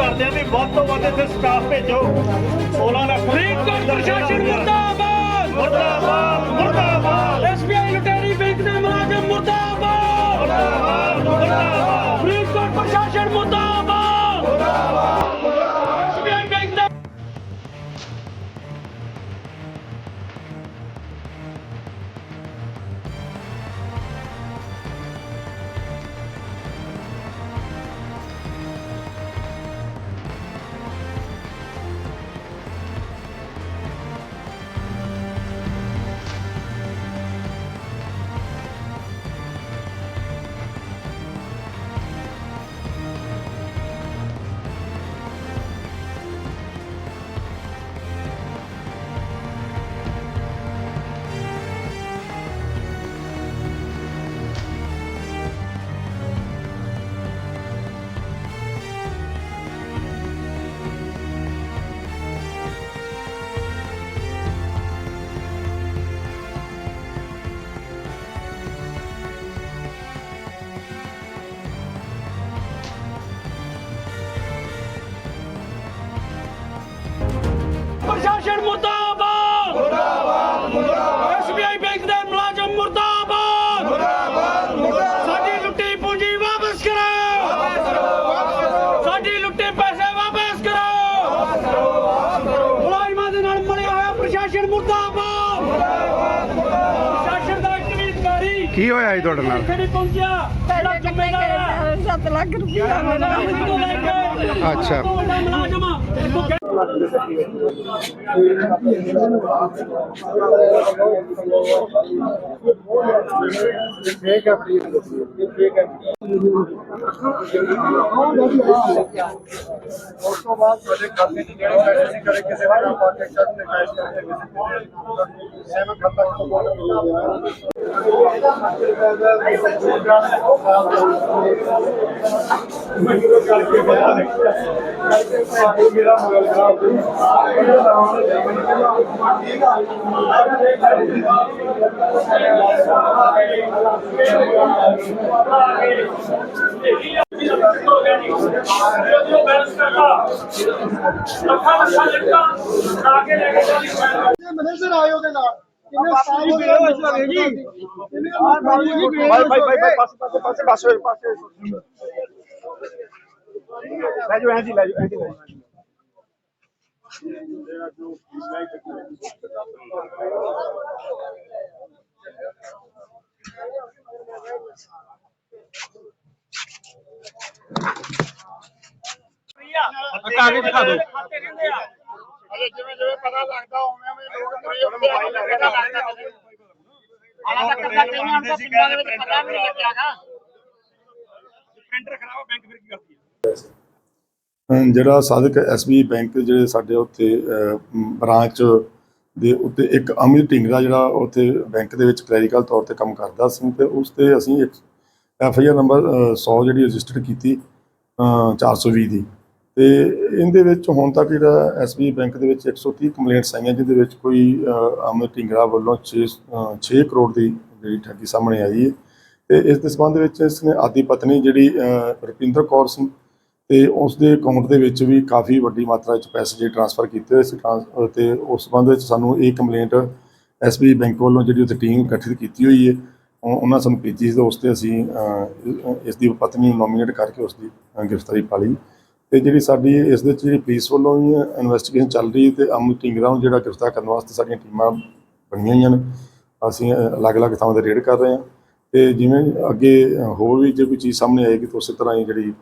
ਕਰਦੇ ਹਾਂ ਵੀ ਵੱਧ ਤੋਂ ਵੱਧ ਇੱਥੇ ਸਟਾਫ ਭੇਜੋ। 16 ਲੱਖ ਫਰੀਦਕੋਟ ਪ੍ਰਸ਼ਾਸਨ ਮੁਰਦਾਬਾਦ ਮੁਰਦਾਬਾਦ ਮੁਰਦਾਬਾਦ! ਮੁਰਦਾਬਾਦ ਮੁਰਦਾਬਾਦ ਪ੍ਰਸ਼ਾਸਨ ਦਾ ਇੱਕ ਵੀ ਅਧਿਕਾਰੀ ਕੀ ਹੋਇਆ ਜੀ ਤੁਹਾਡੇ ਨਾਲ? ਨਹੀਂ ਪਹੁੰਚਿਆ? ਜਿਹੜਾ ਜ਼ਿੰਮੇਦਾਰ ਹੈ 7 ਲੱਖ ਰੁਪਇਆ ਤੋਂ ਲੈ ਕੇ ਅੱਛਾ। ਮੁਲਾਜ਼ਮ ਆ। ਉਸ ਤੋਂ ਬਾਅਦ ਤੁਹਾਡੇ ਖਾਤੇ 'ਚ ਜਿਹੜੇ ਪੈਸੇ ਸੀ ਕਦੇ ਕਿਸੇ ਦਾ ਨਾਮ ਪਾ ਕੇ ਚੈੱਕ ਤੇ ਕੈਸ਼ ਕਰਕੇ ਕਿਸੇ ਦੇ ਸੇਵਕ ਖਾਤਾ ਤੋਂ ਬਾਅਦ ਮਿਲ ਗਿਆ ਮੈਨੇਜਰ ਆਏ ਉਹਦੇ ਨਾਲ। ਭਾਈ ਭਾਈ ਭਾਈ ਭਾਈ ਪਾਸੇ ਪਾਸੇ ਪਾਸੇ ਪਾਸੇ ਪਾਸੇ। ਲੈ ਜੋ ਐਂ ਜੀ ਲੈ ਜੋ ਐਂ ਜੀ ਲੈ ਜਾਓ। ਕਾਗਜ਼ ਦਿਖਾ ਦਿਓ। ਜਿਵੇਂ ਜਿਵੇਂ ਪਤਾ ਲੱਗਦਾ ਉਵੇਂ ਹਾਲਾਂ ਤੱਕ ਤਾਂ ਕਈਆਂ ਨੂੰ ਤਾਂ ਪਿੰਡਾਂ ਦੇ ਵਿੱਚ ਪਤਾ ਵੀ ਨਹੀਂ ਲੱਗਿਆਗਾ ਪ੍ਰਿੰਟਰ ਖਰਾਬ ਬੈਂਕ ਫਿਰ ਕੀ ਕਰਦੀ ਹੈ ਅਮ ਜਿਹੜਾ ਸਾਦਕ ਐਸਬੀ ਬੈਂਕ ਜਿਹੜੇ ਸਾਡੇ ਉੱਥੇ ਬ੍ਰਾਂਚ ਦੇ ਉੱਤੇ ਇੱਕ ਅਮਿਤ ਢਿੰਗਰਾ ਜਿਹੜਾ ਉੱਥੇ ਬੈਂਕ ਦੇ ਵਿੱਚ ਕਲੈਰੀਕਲ ਤੌਰ ਤੇ ਕੰਮ ਕਰਦਾ ਸੀ ਤੇ ਉਸ ਤੇ ਅਸੀਂ ਇੱਕ ਐਫ ਆਈ ਆਰ ਨੰਬਰ 100 ਜਿਹੜੀ ਰਜਿਸਟਰ ਕੀਤੀ ਅ, 420 ਦੀ। ਤੇ ਇਹਦੇ ਵਿੱਚ ਹੁਣ ਤੱਕ ਜਿਹੜਾ ਐਸਬੀ ਬੈਂਕ ਦੇ ਵਿੱਚ 130 ਕੰਪਲੇਂਟਸ ਆਈਆਂ ਜਿਹਦੇ ਵਿੱਚ ਕੋਈ ਅ, ਅਮਿਤ ਢਿੰਗਰਾ ਵੱਲੋਂ 6 6 ਕਰੋੜ ਦੀ ਜਿਹੜੀ ਠੱਗੀ ਸਾਹਮਣੇ ਆਈ ਹੈ ਤੇ ਇਸ ਦੇ ਸੰਬੰਧ ਵਿੱਚ ਇਸ ਨੇ ਆਦੀ ਪਤਨੀ ਜਿਹੜੀ ਅ, ਰੁਪਿੰਦਰ ਕੌਰ ਸੀ ਤੇ ਉਸ ਦੇ ਅਕਾਊਂਟ ਦੇ ਵਿੱਚ ਵੀ ਕਾਫੀ ਵੱਡੀ ਮਾਤਰਾ ਵਿੱਚ ਪੈਸੇ ਜਿਹੜੇ ਟ੍ਰਾਂਸਫਰ ਕੀਤੇ ਹੋਏ ਸੀ ਟ੍ਰਾਂਸ- ਤੇ ਉਸ ਸੰਬੰਧ ਵਿੱਚ ਸਾਨੂੰ ਇਹ ਕੰਪਲੇਂਟ ਐਸਬੀ ਬੈਂਕ ਵੱਲੋਂ ਜਿਹੜੀ ਉੱਥੇ ਟੀਮ ਗਠਿਤ ਕੀਤੀ ਹੋਈ ਹੈ। ਉਹਨਾਂ ਸਾਨੂੰ ਭੇਜੀ ਸੀ ਤੇ ਉਸ ਤੇ ਅਸੀਂ ਇਸ ਦੀ ਪਤਨੀ ਨੂੰ ਨੋਮੀਨੇਟ ਕਰਕੇ ਉਸ ਦੀ ਗ੍ਰਿਫਤਾਰੀ ਪਾ ਲਈ। ਤੇ ਜਿਹੜੀ ਸਾਡੀ ਇਸ ਦੇ ਵਿੱਚ ਜਿਹੜੀ ਪੁਲਿਸ ਵੱਲੋਂ ਵੀ ਇਨਵੈਸਟੀਗੇਸ਼ਨ ਚੱਲ ਰਹੀ ਹੈ ਤੇ ਅਮਨ ਢਿੰਗਰਾ ਨੂੰ ਜਿਹੜਾ ਗ੍ਰਿਫਤਾਰ ਕਰਨ ਵਾਸਤੇ ਸਾਡੀਆਂ ਟੀਮਾਂ ਬਣੀਆਂ ਹੋਈਆਂ ਨੇ, ਅਸੀਂ ਅਲੱਗ-ਅਲੱਗ ਥਾਵਾਂ ਤੇ ਰੇਡ ਕਰ ਰਹੇ ਹਾਂ ਤੇ ਜਿਵੇਂ ਅੱਗੇ ਹੋਰ ਵੀ ਜੇ ਕੋਈ ਚੀਜ਼ ਸਾਹਮਣੇ ਆਏਗੀ ਤਾਂ ਉਸੇ ਤਰ੍ਹਾਂ ਹੀ ਜਿਹੜੀ